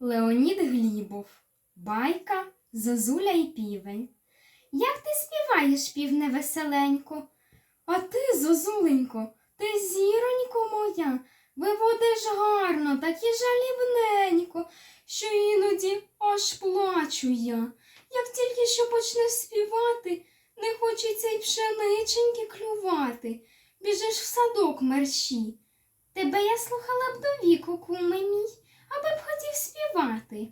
Леонід Глібов. Байка Зозуля і півень. Як ти співаєш, півне веселенько? А ти, Зозуленько, ти зіронько моя, виводиш гарно, так і жалібненько, що іноді аж плачу я. Як тільки що почнеш співати, не хочеться й пшениченьки клювати. Біжиш в садок мерщі. Тебе я слухала б до віку, куме мій, співати.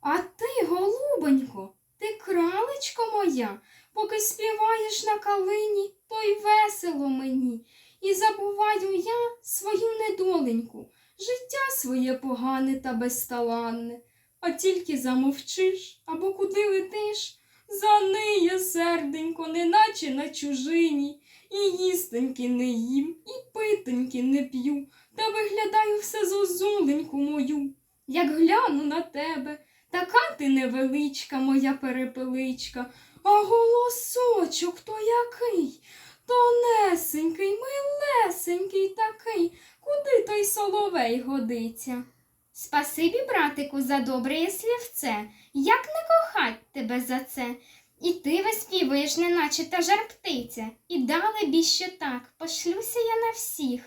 А ти, голубонько, ти кралечко моя, поки співаєш на калині, то й весело мені. І забуваю я свою недоленьку, життя своє погане та безталанне. А тільки замовчиш або куди летиш, заниє серденько, неначе на чужині. І їстеньки не їм, і питеньки не п'ю, та виглядаю все зозуленьку мою. Як гляну на тебе, така ти невеличка, моя перепеличка, а голосочок то який, тонесенький, милесенький такий, куди той соловей годиться? Спасибі, братику, за добре слівце, як не кохать тебе за це. І ти виспівуєш, неначе та жар птиця, і дали бі що так, пошлюся я на всіх,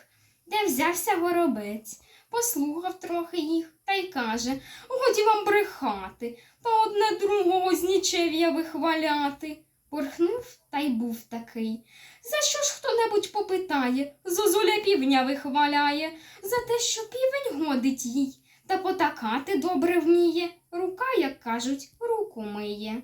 де взявся горобець, послухав трохи їх та й каже годі вам брехати, та одне другого з нічев'я вихваляти. Порхнув та й був такий. За що ж хто-небудь попитає, зозуля півня вихваляє, за те, що півень годить їй, та потакати добре вміє, рука, як кажуть, руку миє.